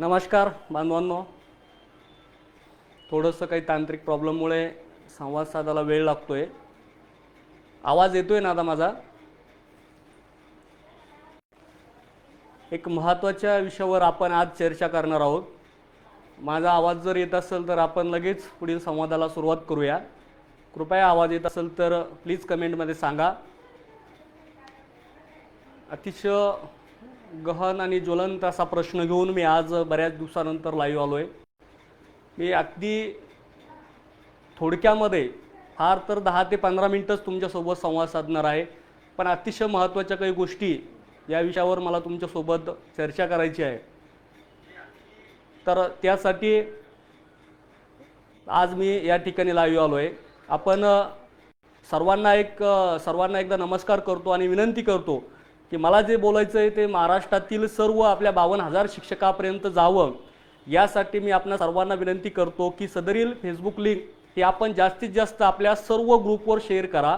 नमस्कार बांधवांनो. थोडंसं काही तांत्रिक प्रॉब्लेममुळे संवाद साधायला वेळ लागतो आहे आवाज येतो आहे ना आता माझा? एक महत्त्वाच्या विषयावर आपण आज चर्चा करणार आहोत. माझा आवाज जर येत असेल तर आपण लगेच पुढील संवादाला सुरुवात करूया. कृपया आवाज येत असेल तर प्लीज कमेंटमध्ये सांगा. अतिशय गहन आणि ज्वलंत असा प्रश्न घेऊन मी आज बऱ्याच दिवसानंतर लाईव्ह आलो आहे मी अगदी थोडक्यामध्ये फार तर दहा ते पंधरा मिनटंच तुमच्यासोबत संवाद साधणार आहे. पण अतिशय महत्त्वाच्या काही गोष्टी या विषयावर मला तुमच्यासोबत चर्चा करायची आहे. तर त्यासाठी आज मी या ठिकाणी लाईव्ह आलो आहे आपण सर्वांना एक सर्वांना एकदा नमस्कार करतो आणि विनंती करतो की मला जे बोलायचं आहे ते महाराष्ट्रातील सर्व आपल्या बावन्न हजार शिक्षकापर्यंत जावं. यासाठी मी आपल्या सर्वांना विनंती करतो की सदरील फेसबुक लिंक हे आपण जास्तीत जास्त आपल्या सर्व ग्रुपवर शेअर करा.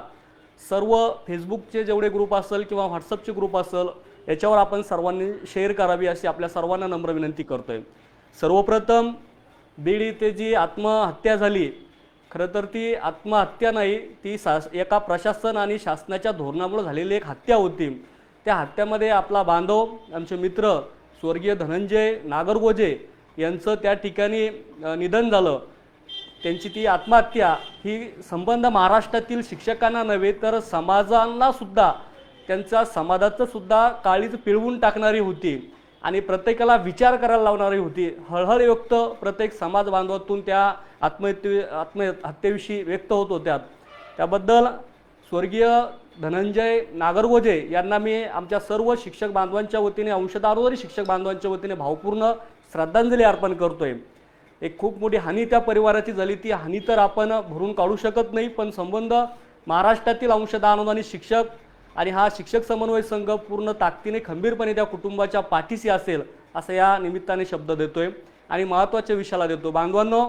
सर्व फेसबुकचे जेवढे ग्रुप असेल किंवा व्हॉट्सअपचे ग्रुप असेल याच्यावर आपण सर्वांनी शेअर करावी अशी आपल्या सर्वांना नम्र विनंती करतोय. सर्वप्रथम बीड इथे जी आत्महत्या झाली खरं तर ती आत्महत्या नाही ती शास एका प्रशासन आणि शासनाच्या धोरणामुळे झालेली एक हत्या होती. त्या हत्यामध्ये आपला बांधव आमचे मित्र स्वर्गीय धनंजय नागरगोजे यांचं त्या ठिकाणी निधन झालं. त्यांची ती आत्महत्या ही संबंध महाराष्ट्रातील शिक्षकांना नव्हे तर समाजांना सुद्धा त्यांच्या समाजाचं सुद्धा काळीज पिळवून टाकणारी होती आणि प्रत्येकाला विचार करायला लावणारी होती. हळहळयुक्त प्रत्येक समाज बांधवातून त्या आत्महत्ये आत्महत्येविषयी व्यक्त होत होत्या. त्याबद्दल स्वर्गीय धनंजय नागरगोजे यांना मी आमच्या सर्व शिक्षक बांधवांच्या वतीने अंशदारोदरी शिक्षक बांधवांच्या वतीने भावपूर्ण श्रद्धांजली अर्पण करतोय. एक खूप मोठी हानी त्या परिवाराची झाली. ती हानी तर आपण भरून काढू शकत नाही पण संबंध महाराष्ट्रातील अंशदान अनुदानित शिक्षक आणि हा शिक्षक समन्वय संघ पूर्ण ताकदीने खंबीरपणे त्या कुटुंबाच्या पाठीशी असेल असं या निमित्ताने शब्द देतोय आणि महत्त्वाच्या विषयाला देतो. बांधवांनो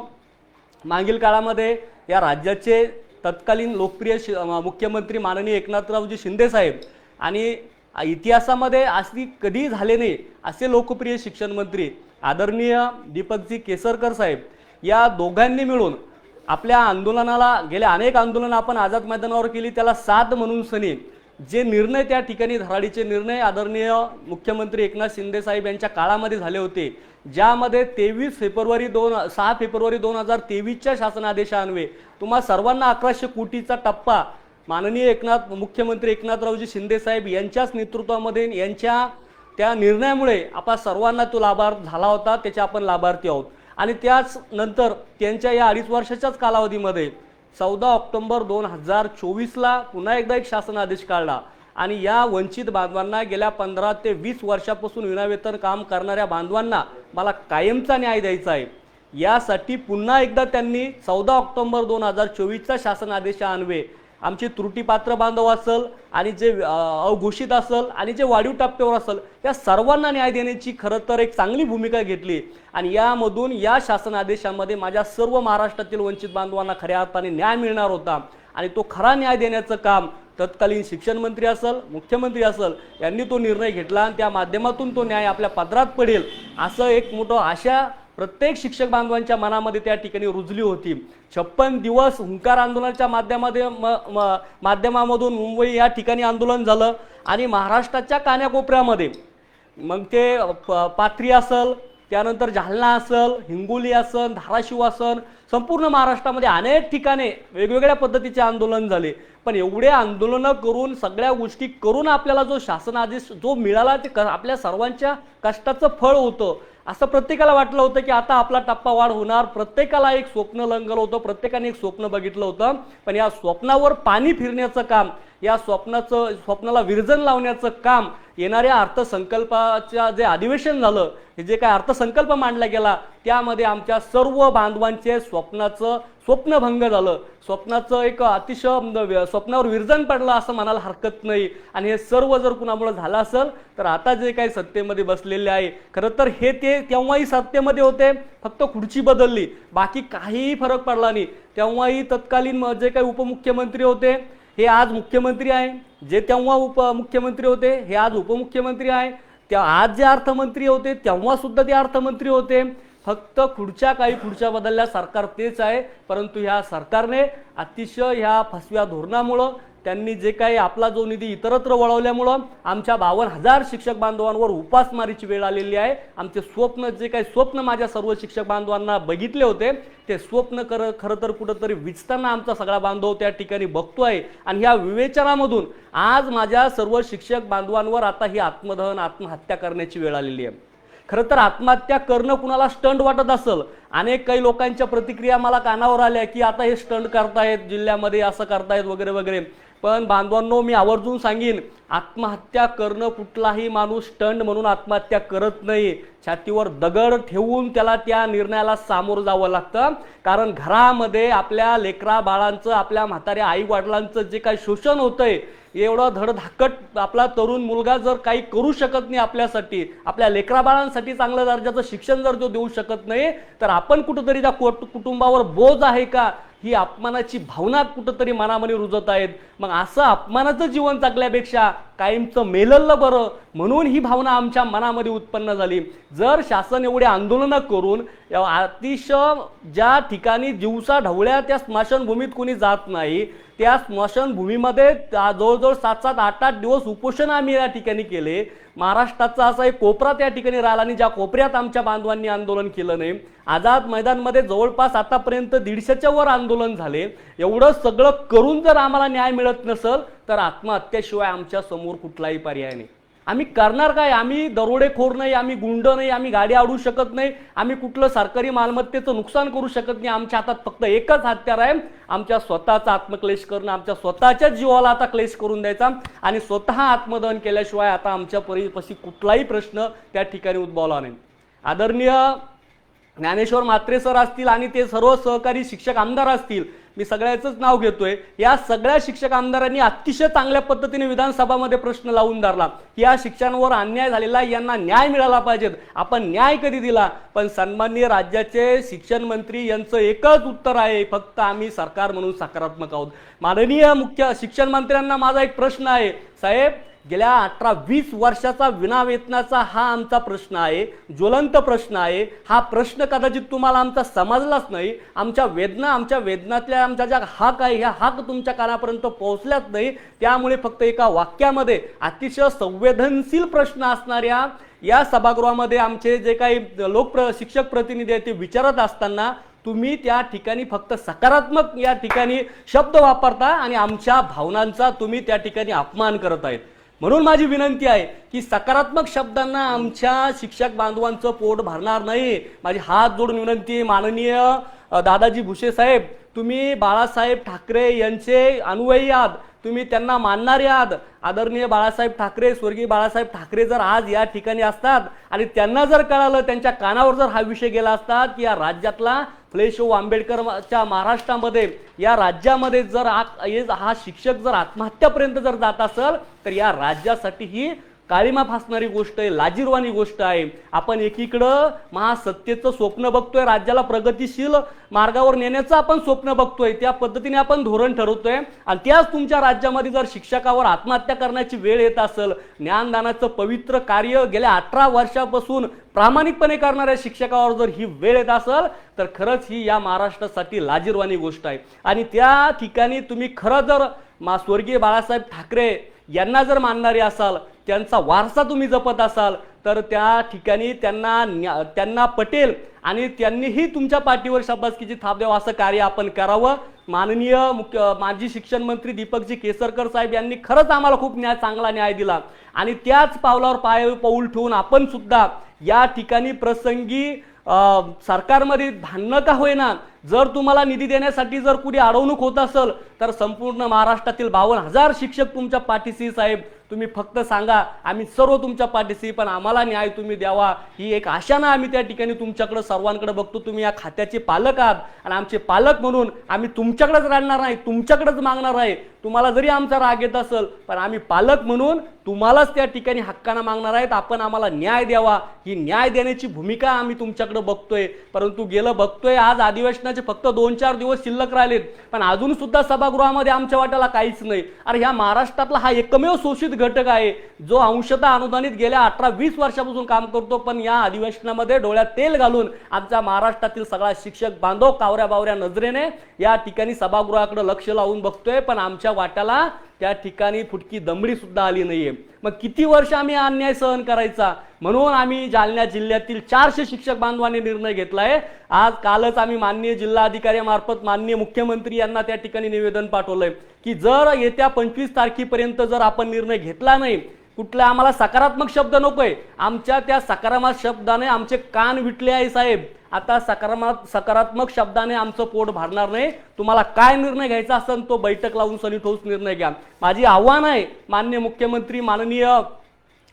मागील काळामध्ये या राज्याचे तत्कालीन लोकप्रिय शि मुख्यमंत्री माननीय एकनाथरावजी शिंदे साहेब आणि इतिहासामध्ये अशी कधी झाले नाही असे लोकप्रिय शिक्षण मंत्री आदरणीय दीपकजी केसरकर साहेब या दोघांनी मिळून आपल्या आंदोलनाला गेल्या अनेक आंदोलनं आपण आझाद मैदानावर केली त्याला साथ म्हणून सनी. जे निर्णय त्या ठिकाणी धराडीचे निर्णय आदरणीय मुख्यमंत्री एकनाथ शिंदे साहेब यांच्या काळामध्ये झाले होते ज्यामध्ये तेवीस फेब्रुवारी दोन सहा फेब्रुवारी दोन हजार तेवीसच्या शासनादेशान्वये तुम्हा सर्वांना अकराशे कोटीचा टप्पा. माननीय एकनाथ मुख्यमंत्री एकनाथरावजी शिंदेसाहेब यांच्याच नेतृत्वामध्ये यांच्या त्या निर्णयामुळे आपण सर्वांना तो लाभार्थ झाला होता त्याचे आपण लाभार्थी आहोत. आणि त्याच नंतर त्यांच्या या अडीच वर्षाच्याच कालावधीमध्ये चौदा ऑक्टोबर दोन हजार चोवीसला पुन्हा एकदा एक शासन आदेश काढला. आणि या वंचित बांधवांना गेल्या पंधरा ते वीस वर्षापासून विनावेतन काम करणाऱ्या बांधवांना मला कायमचा न्याय द्यायचा आहे. यासाठी पुन्हा एकदा त्यांनी चौदा ऑक्टोबर दोन हजार चोवीसचा शासन आणवे. आमचे त्रुटीपात्र बांधव असल आणि जे अघोषित असल आणि जे वाढीव टप्प्यावर असल या सर्वांना न्याय देण्याची खरं तर एक चांगली भूमिका घेतली. आणि यामधून या शासन आदेशामध्ये माझ्या सर्व महाराष्ट्रातील वंचित बांधवांना खऱ्या अर्थाने न्याय मिळणार होता. आणि तो खरा न्याय देण्याचं काम तत्कालीन शिक्षण मंत्री असल मुख्यमंत्री असल यांनी तो निर्णय घेतला आणि त्या माध्यमातून तो न्याय आपल्या पदरात पडेल असं एक मोठं आशा प्रत्येक शिक्षक बांधवांच्या मनामध्ये त्या ठिकाणी रुजली होती. छप्पन दिवस हुंकार आंदोलनाच्या माध्यमामध्ये म- म- माध्यमामधून मुंबई या ठिकाणी आंदोलन झालं आणि महाराष्ट्राच्या कान्याकोपऱ्यामध्ये मग ते प- पाथरी असल त्यानंतर जालना असल हिंगोली असन धाराशिव असन संपूर्ण महाराष्ट्रामध्ये अनेक ठिकाणी वेगवेगळ्या पद्धतीचे आंदोलन झाले. पण एवढे आंदोलनं करून सगळ्या गोष्टी करून आपल्याला जो शासन आदेश जो मिळाला ते क आपल्या सर्वांच्या कष्टाचं फळ होतं. असं प्रत्येकाला वाटलं होतं की आता आपला टप्पा वाढ होणार. प्रत्येकाला एक स्वप्न लंगल होतं प्रत्येकाने एक स्वप्न बघितलं होतं. पण या स्वप्नावर पाणी फिरण्याचं काम या स्वप्नाचं स्वप्नाला विरजन लावण्याचं काम येणाऱ्या अर्थसंकल्पाच्या जे अधिवेशन झालं हे जे काय अर्थसंकल्प मांडला गेला त्यामध्ये आमच्या सर्व बांधवांचे स्वप्नाचं स्वप्नभंग झालं. स्वप्नाचं एक अतिशय व्य- स्वप्नावर विरजन पडलं असं म्हणायला हरकत नाही. आणि हे सर्व जर कुणामुळे झालं असेल तर आता जे काही सत्तेमध्ये बसलेले आहे खरं तर हे ते तेव्हाही सत्तेमध्ये होते फक्त खुर्ची बदलली. बाकी काहीही फरक पडला नाही. तेव्हाही तत्कालीन जे काही उपमुख्यमंत्री होते हे आज मुख्यमंत्री आहे. जे तेव्हा उप मुख्यमंत्री होते हे आज उपमुख्यमंत्री आहे. त्या आज जे अर्थमंत्री होते तेव्हा सुद्धा ते अर्थमंत्री होते. फक्त खुर्च्या काही खुर्च्या बदलल्या सरकार तेच आहे. परंतु ह्या सरकारने अतिशय ह्या फसव्या धोरणामुळं त्यांनी जे काही आपला जो निधी इतरत्र वळवल्यामुळं आमच्या बावन्न हजार शिक्षक बांधवांवर उपासमारीची वेळ आलेली आहे. आमचे स्वप्न जे काही स्वप्न माझ्या सर्व शिक्षक बांधवांना बघितले होते ते स्वप्न कर खरं तर कुठंतरी विचताना आमचा सगळा बांधव त्या ठिकाणी बघतो आहे आणि ह्या विवेचनामधून आज माझ्या सर्व शिक्षक बांधवांवर आता ही आत्मदहन आत्महत्या करण्याची वेळ आलेली आहे. खरं तर आत्महत्या करणं कुणाला स्टंट वाटत असेल? अनेक काही लोकांच्या प्रतिक्रिया मला कानावर आल्या की आता हे स्टंट करतायत जिल्ह्यामध्ये असं करतायत वगैरे वगैरे. पण बांधवांनो मी आवर्जून सांगेन आत्महत्या करणं कुठलाही माणूस स्टंट म्हणून आत्महत्या करत नाही. छातीवर दगड ठेवून त्याला त्या निर्णयाला सामोरं जावं लागतं. कारण घरामध्ये आपल्या लेकरा बाळांचं आपल्या म्हाताऱ्या आई वडिलांचं जे काही शोषण होतंय एवढं धडधाकट आपला तरुण मुलगा जर काही करू शकत नाही आपल्यासाठी आपल्या लेकरा बाळांसाठी चांगल्या दर्जाचं शिक्षण जर तो देऊ शकत नाही तर आपण कुठंतरी त्या कोट कुटुंबावर बोज आहे का? ही अपमानाची भावना कुठंतरी मनामध्ये रुजत आहेत. मग असं अपमानाचं जीवन जगल्यापेक्षा कायमचं मेललं बरं. म्हणून ही भावना आमच्या मनामध्ये उत्पन्न झाली. जर शासन एवढे आंदोलनं करून अतिशय ज्या ठिकाणी दिवसा ढवळ्या त्या स्मशानभूमीत कोणी जात नाही त्या स्मशानभूमीमध्ये जवळजवळ सात सात आठ आठ दिवस उपोषण आम्ही या ठिकाणी केले. महाराष्ट्राचा असा एक कोपरा त्या ठिकाणी राहिला आणि ज्या कोपऱ्यात आमच्या बांधवांनी आंदोलन केलं नाही. आझाद मैदानमध्ये जवळपास आतापर्यंत दीडशेच्या वर आंदोलन झाले. एवढं सगळं करून जर आम्हाला न्याय मिळत नसेल तर आत्महत्येशिवाय आमच्यासमोर कुठलाही पर्याय नाही. आम्ही करणार काय? आम्ही दरोडेखोर नाही आम्ही गुंड नाही आम्ही गाडी आडू शकत नाही आम्ही कुठलं सरकारी मालमत्तेचं नुकसान करू शकत नाही. आमच्या हातात फक्त एकच हत्यार आहे. आमच्या स्वतःचा आत्मक्लेश करणं आमच्या स्वतःच्या जीवाला आता क्लेश करून द्यायचा आणि स्वतः आत्मदहन केल्याशिवाय आता आमच्या परिपशी कुठलाही प्रश्न त्या ठिकाणी उद्भवला नाही. आदरणीय ज्ञानेश्वर म्हात्रे सर असतील आणि ते सर्व सहकारी शिक्षक आमदार असतील मी सगळ्याचंच नाव घेतोय. या सगळ्या शिक्षक आमदारांनी अतिशय चांगल्या पद्धतीने विधानसभामध्ये प्रश्न लावून धरला. की या शिक्षणावर अन्याय झालेला यांना न्याय मिळाला पाहिजेत आपण न्याय कधी दिला? पण सन्माननीय राज्याचे शिक्षण मंत्री यांचं एकच उत्तर आहे फक्त आम्ही सरकार म्हणून सकारात्मक आहोत. माननीय मुख्य शिक्षण मंत्र्यांना माझा एक प्रश्न आहे. साहेब गेल्या अठरा वीस वर्षाचा विनावेतनाचा हा आमचा प्रश्न आहे ज्वलंत प्रश्न आहे. हा प्रश्न कदाचित तुम्हाला आमचा समजलाच नाही. आमच्या वेदना आमच्या वेदनातल्या आमच्या ज्या हाक आहे ह्या हाक तुमच्या कानापर्यंत पोहोचल्याच नाही. त्यामुळे फक्त एका वाक्यामध्ये अतिशय संवेदनशील प्रश्न असणाऱ्या या सभागृहामध्ये आमचे जे काही लोकप्र शिक्षक प्रतिनिधी आहेत ते विचारत असताना तुम्ही त्या ठिकाणी फक्त सकारात्मक या ठिकाणी शब्द वापरता आणि आमच्या भावनांचा तुम्ही त्या ठिकाणी अपमान करत आहेत. म्हणून माझी विनंती आहे की सकारात्मक शब्दांना आमच्या शिक्षक बांधवांचं पोट भरणार नाही. माझी हात जोडून विनंती आहे माननीय दादाजी भुसे साहेब तुम्ही बाळासाहेब ठाकरे यांचे अनुयायी आहात. तुम्ही त्यांना मानणारे आहात. आदरणीय बाळासाहेब ठाकरे स्वर्गीय बाळासाहेब ठाकरे जर आज या ठिकाणी असतात आणि त्यांना जर कळालं त्यांच्या कानावर जर हा विषय गेला असता की या राज्यातला फुलेशाहू आंबेडकरच्या महाराष्ट्रामध्ये या राज्यामध्ये जर आ हा शिक्षक जर आत्महत्यापर्यंत जर जात असेल तर या राज्यासाठी ही काळीमा फासणारी गोष्ट आहे लाजीरवाणी गोष्ट आहे. आपण एकीकडं महासत्तेचं स्वप्न बघतोय राज्याला प्रगतीशील मार्गावर नेण्याचं आपण स्वप्न बघतोय. त्या पद्धतीने आपण धोरण ठरवतोय. आणि त्याच तुमच्या राज्यामध्ये जर शिक्षकावर आत्महत्या करण्याची वेळ येत असेल ज्ञानदानाचं पवित्र कार्य गेल्या अठरा वर्षापासून प्रामाणिकपणे करणाऱ्या शिक्षकावर जर ही वेळ येत असेल तर खरंच ही या महाराष्ट्रासाठी लाजीरवाणी गोष्ट आहे. आणि त्या ठिकाणी तुम्ही खरं जर मा स्वर्गीय बाळासाहेब ठाकरे यांना जर मानणारे असाल त्यांचा वारसा तुम्ही जपत असाल तर त्या ठिकाणी त्यांना न्या- त्यांना पटेल आणि त्यांनीही तुमच्या पाठीवर शाबासकीची थाप द्यावं असं कार्य आपण करावं. माननीय मुख्य माजी शिक्षण मंत्री दीपकजी केसरकर साहेब यांनी खरंच आम्हाला खूप न्याय चांगला न्याय दिला. आणि त्याच पावलावर पाय पाऊल ठेवून आपण सुद्धा या ठिकाणी प्रसंगी सरकारमध्ये भांडणं का होईना? जर तुम्हाला निधी देण्यासाठी जर कुणी अडवणूक होत असेल तर संपूर्ण महाराष्ट्रातील बावन्न हजार शिक्षक तुमच्या पाठीशी साहेब तुम्ही फक्त सांगा आम्ही सर्व तुमच्या पाठीशी पण आम्हाला न्याय तुम्ही द्यावा. ही एक आशानं आम्ही त्या ठिकाणी तुमच्याकडे सर्वांकडे बघतो. तुम्ही या खात्याचे पालक आहात आणि आमचे पालक म्हणून आम्ही तुमच्याकडेच राहणार नाही तुमच्याकडेच मागणार आहे. तुम्हाला जरी आमचा राग येत असेल पण आम्ही पालक म्हणून तुम्हालाच त्या ठिकाणी हक्कानं मागणार आहेत. आपण आम्हाला न्याय द्यावा. ही न्याय देण्याची भूमिका आम्ही तुमच्याकडे बघतोय. परंतु गेलं बघतोय आज अधिवेशनाचे फक्त दोन चार दिवस शिल्लक राहिलेत. पण अजून सुद्धा सभागृहामध्ये आमच्या वाट्याला काहीच नाही. अरे ह्या महाराष्ट्रातला हा एकमेव शोषित घटक आहे जो अंशतः अनुदानित गेल्या अठरा वीस वर्षापासून काम करतो. पण या अधिवेशनामध्ये डोळ्यात तेल घालून आमच्या महाराष्ट्रातील सगळा शिक्षक बांधव कावऱ्या बावऱ्या नजरेने या ठिकाणी सभागृहाकडे लक्ष लावून बघतोय. पण आमच्या वाट्याला त्या ठिकाणी फुटकी दमडी सुद्धा आली नाहीये. मग किती वर्ष आम्ही अन्याय सहन करायचा? म्हणून आम्ही जालना जिल्ह्यातील चारशे शिक्षक बांधवांनी निर्णय घेतलाय. आज कालच आम्ही माननीय जिल्हाधिकाऱ्यामार्फत माननीय मुख्यमंत्री यांना त्या ठिकाणी निवेदन पाठवलंय की जर येत्या पंचवीस तारखेपर्यंत जर आपण निर्णय घेतला नाही कुठला आम्हाला सकारात्मक शब्द नकोय. आमच्या त्या सकारात्मक शब्दाने आमचे कान विटले आहे साहेब. आता सकारात्मक सकारात्मक शब्दाने आमचं पोट भरणार नाही. तुम्हाला काय निर्णय घ्यायचा असेल तो बैठक लावून सनी ठोस निर्णय घ्या. माझी आव्हान आहे मान्य मुख्यमंत्री माननीय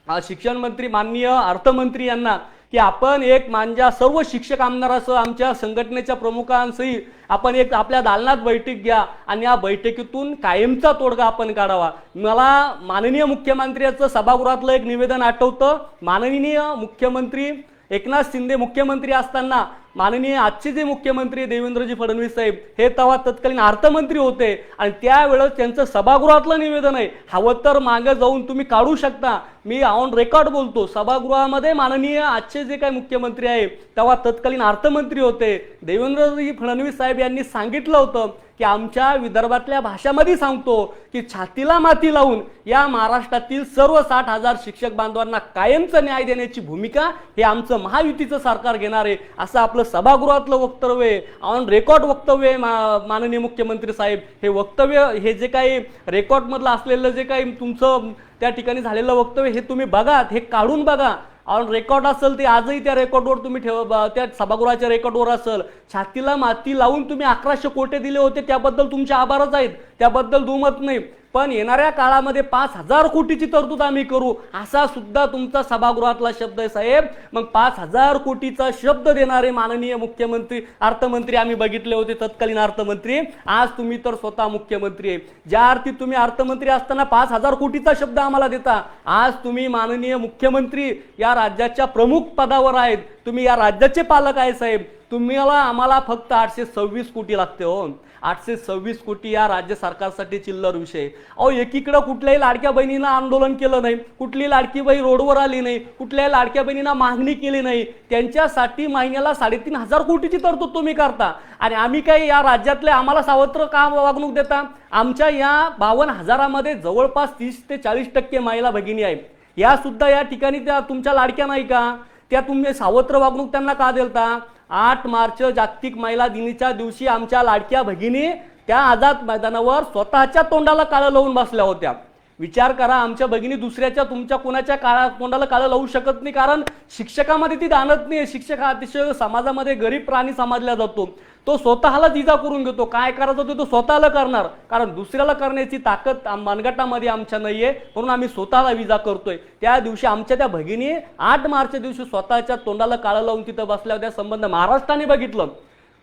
शिक्षण मंत्री माननीय अर्थमंत्री यांना की आपण एक मांजा सर्व शिक्षक आमदारासह आमच्या संघटनेच्या प्रमुखांसही आपण एक आपल्या दालनात बैठक घ्या आणि या बैठकीतून कायमचा तोडगा आपण काढावा. मला माननीय मुख्यमंत्र्याचं सभागृहातलं एक निवेदन आठवतं. माननीय मुख्यमंत्री एकनाथ शिंदे मुख्यमंत्री असताना माननीय आजचे जे मुख्यमंत्री देवेंद्रजी फडणवीस साहेब हे तेव्हा तत्कालीन अर्थमंत्री होते आणि त्यावेळेस त्यांचं सभागृहातलं निवेदन आहे. हवं तर मागं जाऊन तुम्ही काढू शकता. मी ऑन रेकॉर्ड बोलतो सभागृहामध्ये माननीय आजचे जे काही मुख्यमंत्री आहे तेव्हा तत्कालीन अर्थमंत्री होते. देवेंद्रजी फडणवीस साहेब यांनी सांगितलं होतं की आमच्या विदर्भातल्या भाषामध्ये सांगतो की छातीला माती लावून या महाराष्ट्रातील सर्व साठ हजार शिक्षक बांधवांना कायमचं न्याय देण्याची भूमिका हे आमचं महायुतीचं सरकार घेणार आहे असं आपलं सभागृहातलं वक्तव्य आहे. ऑन रेकॉर्ड वक्तव्य आहे मा माननीय मुख्यमंत्री साहेब. हे वक्तव्य हे जे काही रेकॉर्डमधलं असलेलं जे काही तुमचं त्या ठिकाणी झालेलं वक्तव्य हे तुम्ही बघा हे काढून बघा. ऑन रेकॉर्ड असेल ते आजही त्या रेकॉर्डवर तुम्ही ठेव त्या सभागृहाच्या रेकॉर्डवर असेल. छातीला माती लावून तुम्ही अकराशे कोटे दिले होते त्याबद्दल तुमचे आभारच आहेत. त्याबद्दल दुमत नाही. पण येणाऱ्या काळामध्ये पाच हजार कोटीची तरतूद आम्ही करू असा सुद्धा तुमचा सभागृहातला शब्द आहे साहेब. मग पाच हजार कोटीचा शब्द देणारे माननीय मुख्यमंत्री अर्थमंत्री आम्ही बघितले होते तत्कालीन अर्थमंत्री. आज तुम्ही तर स्वतः मुख्यमंत्री आहे. ज्या अर्थी तुम्ही अर्थमंत्री असताना पाच हजार कोटीचा शब्द आम्हाला देता आज तुम्ही माननीय मुख्यमंत्री या राज्याच्या प्रमुख पदावर आहेत. तुम्ही या राज्याचे पालक आहे साहेब. तुम्हाला आम्हाला फक्त आठशे सव्वीस कोटी लागते हो. आठशे सव्वीस कोटी या राज्य सरकारसाठी चिल्लर विषय. अहो एकीकडं कुठल्याही लाडक्या बहिणीनं आंदोलन केलं नाही कुठली लाडकी बहीण रोडवर आली नाही कुठल्याही लाडक्या बहिणींना मागणी केली नाही त्यांच्यासाठी महिन्याला साडेतीन हजार कोटीची तरतूद तुम्ही करता. आणि आम्ही काही या राज्यातले आम्हाला सावत्र का वागणूक देता? आमच्या या बावन्न हजारामध्ये जवळपास तीस ते चाळीस टक्के महिला भगिनी आहेत. या सुद्धा या ठिकाणी त्या तुमच्या लाडक्या नाही का? त्या तुम्ही सावत्र वागणूक त्यांना का देलता आठ मार्च जागतिक महिला दिनीच्या दिवशी आमच्या लाडक्या भगिनी त्या आझाद मैदानावर स्वतःच्या तोंडाला काळं लावून बसल्या होत्या. विचार करा आमच्या भगिनी दुसऱ्याच्या तुमच्या कोणाच्या काळा तोंडाला काळं लावू शकत नाही कारण शिक्षकामध्ये ती दानत नाही शिक्षक हा अतिशय समाजामध्ये गरीब प्राणी समजला जातो. तो स्वतःला इजा करून घेतो. काय करायचं होतं तो स्वतःला करणार. कारण दुसऱ्याला करण्याची ताकद मनगटामध्ये आमच्या नाहीये म्हणून आम्ही स्वतःला विजा करतोय. त्या दिवशी आमच्या त्या भगिनी आठ मार्चच्या दिवशी स्वतःच्या तोंडाला काळं लावून तिथं बसल्या त्या संबंध महाराष्ट्राने बघितलं.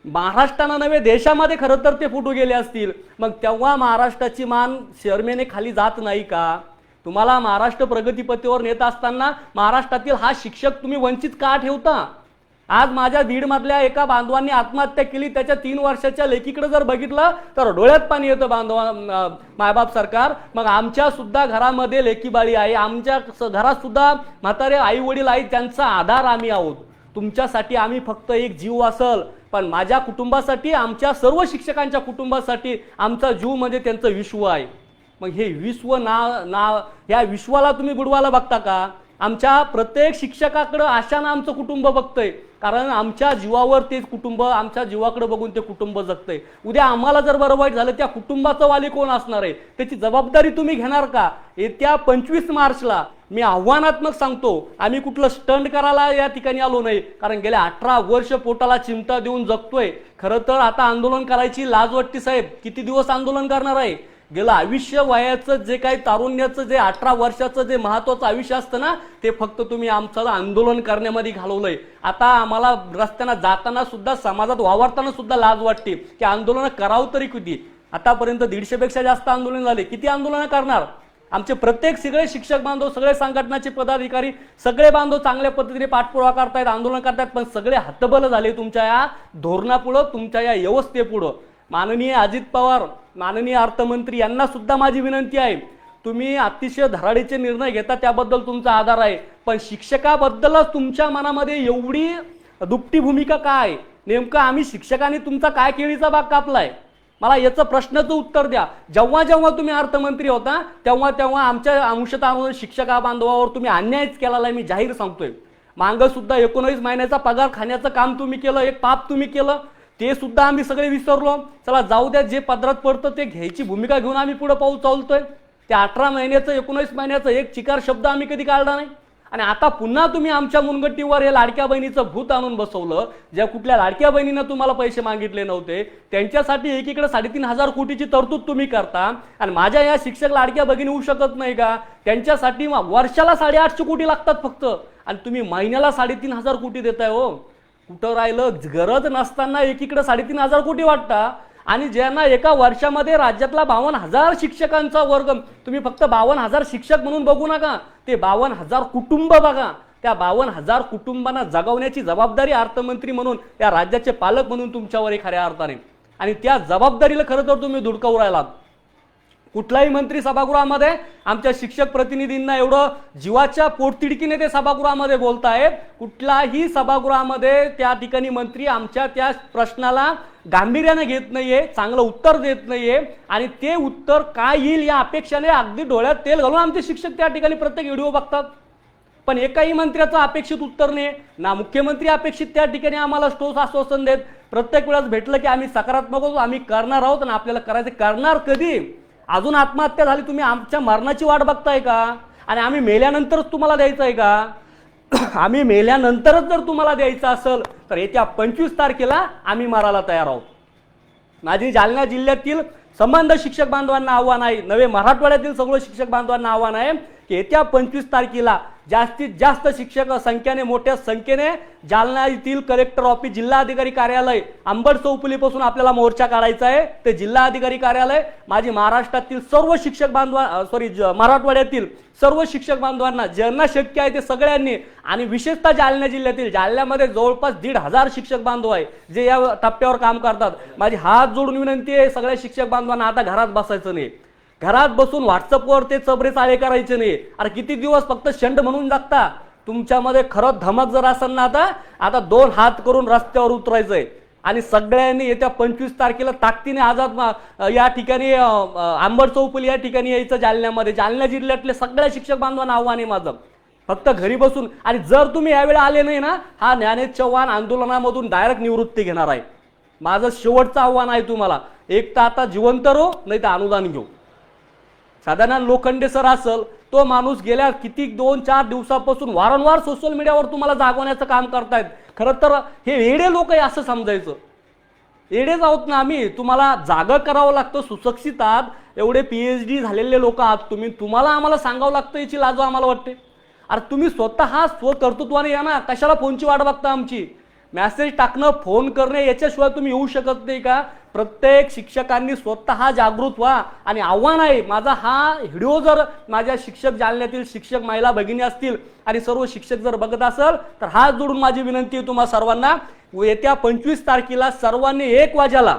महाराष्ट्रानं नव्हे देशामध्ये खरं तर ते फुटू गेले असतील. मग तेव्हा महाराष्ट्राची मान शर्मेने खाली जात नाही का? तुम्हाला महाराष्ट्र प्रगतीपथेवर नेत असताना महाराष्ट्रातील हा शिक्षक तुम्ही वंचित का ठेवता? आज माझ्या बीडमधल्या एका बांधवांनी आत्महत्या केली त्याच्या तीन वर्षाच्या लेकीकडे जर बघितलं तर डोळ्यात पाणी येतं बांधवा मायबाप सरकार. मग आमच्या सुद्धा घरामध्ये लेकीबाळी आहे. आमच्या घरात सुद्धा म्हातारे आई वडील आहेत त्यांचा आधार आम्ही आहोत. तुमच्यासाठी आम्ही फक्त एक जीव असल. पण माझ्या कुटुंबासाठी आमच्या सर्व शिक्षकांच्या कुटुंबासाठी आमचा जीव म्हणजे त्यांचं विश्व आहे. मग हे विश्व ना ना ह्या विश्वाला तुम्ही बुडवायला बघता का? आमच्या प्रत्येक शिक्षकाकडं आशानं आमचं कुटुंब बघतंय. कारण आमच्या जीवावर ते कुटुंब आमच्या जीवाकडे बघून ते कुटुंब जगतंय. उद्या आम्हाला जर बरं वाईट झालं त्या कुटुंबाचं वाली कोण असणार आहे? त्याची जबाबदारी तुम्ही घेणार का? येत्या पंचवीस मार्चला मी आव्हानात्मक सांगतो आम्ही कुठलं स्टंट करायला या ठिकाणी आलो नाही. कारण गेल्या अठरा वर्ष पोटाला चिमटा देऊन जगतोय. खरं तर आता आंदोलन करायची लाज वाटते साहेब. किती दिवस आंदोलन करणार आहे? गेलं आयुष्य वयाचं जे काही तारुण्याचं जे अठरा वर्षाचं जे महत्वाचं आयुष्य असतं ना ते फक्त तुम्ही आमचं आंदोलन करण्यामध्ये घालवलंय. आता आम्हाला रस्त्यानं जाताना सुद्धा समाजात वावरताना सुद्धा लाज वाटते की आंदोलनं करावं तरी किती? आतापर्यंत दीडशेपेक्षा जास्त आंदोलन झाले. किती आंदोलनं करणार? आमचे प्रत्येक सगळे शिक्षक बांधव सगळे संघटनाचे पदाधिकारी सगळे बांधव चांगल्या पद्धतीने पाठपुरावा करतायत आंदोलन करतायत पण सगळे हतबल झाले तुमच्या या धोरणापुढं तुमच्या या व्यवस्थेपुढं माननीय अजित पवार माननीय अर्थमंत्री यांना सुद्धा माझी विनंती आहे. तुम्ही अतिशय धराडीचे निर्णय घेता त्याबद्दल तुमचा आधार आहे. पण शिक्षकाबद्दलच तुमच्या मनामध्ये एवढी दुपटी भूमिका काय? नेमकं आम्ही शिक्षकांनी तुमचा काय केळीचा भाग कापलाय? मला याचं प्रश्नाचं उत्तर द्या. जेव्हा जेव्हा तुम्ही अर्थमंत्री होता तेव्हा तेव्हा आमच्या अंशता शिक्षका बांधवावर तुम्ही अन्यायच केलेला आहे मी जाहीर सांगतोय. मागं सुद्धा एकोणवीस महिन्याचा पगार खाण्याचं काम तुम्ही केलं एक पाप तुम्ही केलं ते सुद्धा आम्ही सगळे विसरलो. चला जाऊ द्या जे पदरात पडतं ते घ्यायची भूमिका घेऊन आम्ही पुढे पाऊल चालतोय. ते अठरा महिन्याचं एकोणीस महिन्याचं एक चिकार शब्द आम्ही कधी काढला नाही. आणि आता पुन्हा तुम्ही आमच्या मुनगट्टीवर हे लाडक्या बहिणीचं भूत आणून बसवलं. ज्या कुठल्या लाडक्या बहिणीनं तुम्हाला पैसे मागितले नव्हते त्यांच्यासाठी एकीकडे साडेतीन हजार कोटीची तरतूद तुम्ही करता. आणि माझ्या या शिक्षक लाडक्या बहिणी होऊ शकत नाही का? त्यांच्यासाठी वर्षाला साडेआठशे कोटी लागतात फक्त. आणि तुम्ही महिन्याला साडेतीन हजार कोटी देताय हो. कुठं राहिलं? गरज नसताना एकीकडे साडेतीन हजार कोटी वाटता. आणि ज्यांना एका वर्षामध्ये राज्यातला बावन्न हजार शिक्षकांचा वर्ग तुम्ही फक्त बावन्न हजार शिक्षक म्हणून बघू नका ते बावन्न हजार कुटुंब बघा. त्या बावन्न हजार कुटुंबांना जगवण्याची जबाबदारी अर्थमंत्री म्हणून त्या राज्याचे पालक म्हणून तुमच्यावर आहे खऱ्या अर्थाने. आणि त्या जबाबदारीला खरं तर तुम्ही धुडकावू राहिलात. कुठलाही मंत्री सभागृहामध्ये आमच्या शिक्षक प्रतिनिधींना एवढं जीवाच्या पोटतिडकीने ते सभागृहामध्ये बोलतायत. कुठलाही सभागृहामध्ये त्या ठिकाणी मंत्री आमच्या त्या प्रश्नाला गांभीर्याने घेत नाहीये चांगलं उत्तर देत नाहीये आणि ते उत्तर काय येईल या अपेक्षाने अगदी डोळ्यात तेल घालून आमचे शिक्षक त्या ठिकाणी प्रत्येक व्हिडिओ बघतात. पण एकाही मंत्र्याचं अपेक्षित उत्तर नाही. ना मुख्यमंत्री अपेक्षित त्या ठिकाणी आम्हाला ठोस आश्वासन देत. प्रत्येक वेळेस भेटलं की आम्ही सकारात्मक होतो आम्ही करणार आहोत आणि आपल्याला करायचं करणार कधी? अजून आत्महत्या झाली तुम्ही आमच्या मरणाची वाट बघताय का? आणि आम्ही मेल्यानंतरच तुम्हाला द्यायचं आहे का? आम्ही मेल्यानंतरच जर तुम्हाला द्यायचं असेल तर येत्या पंचवीस तारखेला आम्ही मरायला तयार आहोत. माझी जालना जिल्ह्यातील संबंध शिक्षक बांधवांना आव्हान आहे नवे मराठवाड्यातील सगळं शिक्षक बांधवांना आव्हान आहे की येत्या पंचवीस तारखेला जास्तीत जास्त शिक्षक संख्येने मोठ्या संख्येने जालना येथील कलेक्टर ऑफिस जिल्हाधिकारी कार्यालय आंबड चौफुलीपासून आपल्याला मोर्चा काढायचा आहे. ते जिल्हाधिकारी कार्यालय माझी महाराष्ट्रातील सर्व शिक्षक बांधवा सॉरी मराठवाड्यातील सर्व शिक्षक बांधवांना ज्यांना शक्य आहे ते सगळ्यांनी आणि विशेषतः जालना जिल्ह्यातील जालन्यामध्ये जवळपास दीड हजार शिक्षक बांधव आहे जे या टप्प्यावर काम करतात. माझी हात जोडून विनंती आहे सगळ्या शिक्षक बांधवांना आता घरात बसायचं नाही. घरात बसून व्हॉट्सअपवर ते चबरे चाळे करायचे नाही. अरे किती दिवस फक्त शंड म्हणून जगता? तुमच्यामध्ये खरंच धमक जर असेल ना आता आता दोन हात करून रस्त्यावर उतरायचंय. आणि सगळ्यांनी येत्या पंचवीस तारखेला ताकदीने आझाद या ठिकाणी अ, अ, आंबड या ठिकाणी यायचं जालन्यामध्ये. जालना जिल्ह्यातले सगळ्या शिक्षक बांधवांना आव्हान आहे माझं. फक्त घरी बसून आणि जर तुम्ही यावेळी आले नाही ना हा ज्ञानेश चव्हाण आंदोलनामधून डायरेक्ट निवृत्ती घेणार आहे. माझं शेवटचं आव्हान आहे तुम्हाला. एक तर आता जिवंत रो नाही तर अनुदान घेऊ. साधारण लोखंडे सर असल तो माणूस गेल्या किती दोन चार दिवसापासून वारंवार सोशल मीडियावर तुम्हाला जागवण्याचं काम करतायत. खरं तर हे एडे लोक आहे असं समजायचं. एडेच आहोत ना आम्ही. तुम्हाला जागं करावं लागतं सुसक्षित आहात. एवढे पीएच डी झालेले लोक आहात तुम्ही. तुम्हाला आम्हाला सांगावं लागतं याची लाजो आम्हाला वाटते. अरे तुम्ही स्वतः स्वकर्तृत्वाने या ना. कशाला फोनची वाट बघता आमची? मॅसेज टाकणं फोन करणे याच्याशिवाय तुम्ही येऊ शकत नाही का? प्रत्येक शिक्षकांनी स्वतः जागृत व्हा आणि आव्हान आहे माझा हा व्हिडिओ जर माझ्या शिक्षक जालन्यातील शिक्षक महिला भगिनी असतील आणि सर्व शिक्षक जर बघत असेल तर हात जोडून माझी विनंती आहे तुम्हा सर्वांना व येत्या पंचवीस तारखेला सर्वांनी एक वाजाला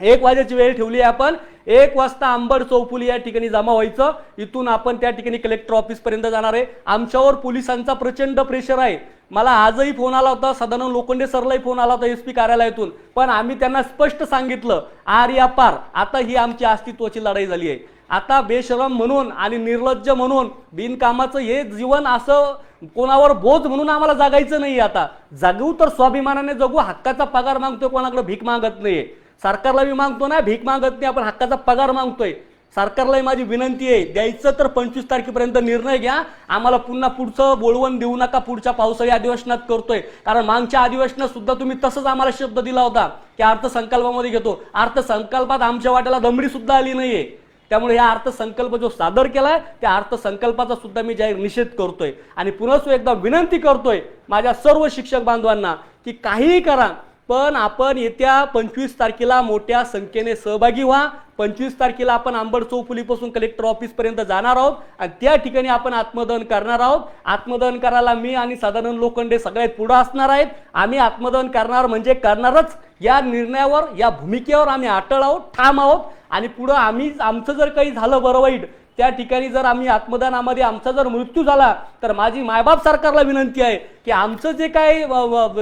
एक वाजेची वेळ ठेवली आहे आपण. एक वाजता अंबड चौफुली या ठिकाणी जमा व्हायचं. इथून आपण त्या ठिकाणी कलेक्टर ऑफिसपर्यंत जाणार आहे. आमच्यावर पोलिसांचा प्रचंड प्रेशर आहे. मला आजही फोन आला होता. सदानंद लोखंडे सरलाही फोन आला होता एस पी कार्यालयातून. पण आम्ही त्यांना स्पष्ट सांगितलं आर या पार आता ही आमची अस्तित्वाची लढाई झाली आहे. आता बेशरम म्हणून आणि निर्लज्ज म्हणून बिनकामाचं हे जीवन असं कोणावर बोध म्हणून आम्हाला जगायचं नाही आता. जगू तर स्वाभिमानाने जगू हक्काचा पगार मागतोय कोणाकडे भीक मागत नाहीये. सरकारला मी मागतो ना भीक मागत नाही आपण हक्काचा पगार मागतोय. सरकारलाही माझी विनंती आहे द्यायचं तर पंचवीस तारखेपर्यंत निर्णय घ्या. आम्हाला पुन्हा पुढचं बोलवण देऊ नका पुढच्या पावसाळी अधिवेशनात करतोय. कारण मागच्या अधिवेशनात सुद्धा तुम्ही तसंच आम्हाला शब्द दिला होता की अर्थसंकल्पामध्ये घेतो. अर्थसंकल्पात आमच्या वाट्याला दमडी सुद्धा आली नाहीये. त्यामुळे हा अर्थसंकल्प जो सादर केलाय त्या अर्थसंकल्पाचा सुद्धा मी जाहीर निषेध करतोय. आणि पुन्हा एकदा विनंती करतोय माझ्या सर्व शिक्षक बांधवांना की काहीही करा पण आपण येत्या पंचवीस तारखेला मोठ्या संख्येने सहभागी व्हा. पंचवीस तारखेला आपण आंबड चौफुलीपासून कलेक्टर ऑफिसपर्यंत जाणार आहोत आणि त्या ठिकाणी आपण आत्मदहन करणार आहोत. आत्मदहन करायला मी आणि सदानंद लोखंडे सगळ्यात पुढं असणार आहेत. आम्ही आत्मदहन करणार म्हणजे करणारच. या निर्णयावर या भूमिकेवर आम्ही अटळ आहोत ठाम आहोत. आणि पुढं आम्ही आमचं जर काही झालं बरं वाईट त्या ठिकाणी जर आम्ही आत्मदानामध्ये आमचा जर मृत्यू झाला तर माझी मायबाप सरकारला विनंती आहे की आमचं जे काही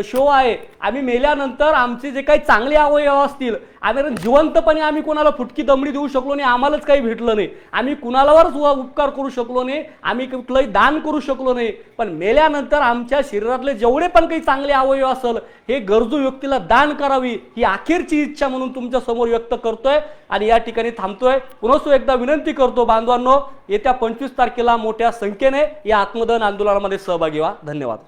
शो आहे आम्ही मेल्यानंतर आमचे जे काही चांगले अवयव असतील आम्ही जिवंतपणे आम्ही कोणाला फुटकी दमडी देऊ शकलो नाही आम्हालाच काही भेटलं नाही. आम्ही कुणालावरच उपकार करू शकलो नाही आम्ही कुठलंही दान करू शकलो नाही. पण मेल्यानंतर आमच्या शरीरातले जेवढे पण काही चांगले अवयव असेल हे गरजू व्यक्तीला दान करावी ही अखेरची इच्छा म्हणून तुमच्यासमोर व्यक्त करतोय आणि या ठिकाणी थांबतोय. पुन्हा एकदा विनंती करतो बांधवांनो येत्या पंचवीस तारखेला मोठ्या संख्येने या आत्मदहन आंदोलनामध्ये सहभागी व्हा. धन्यवाद.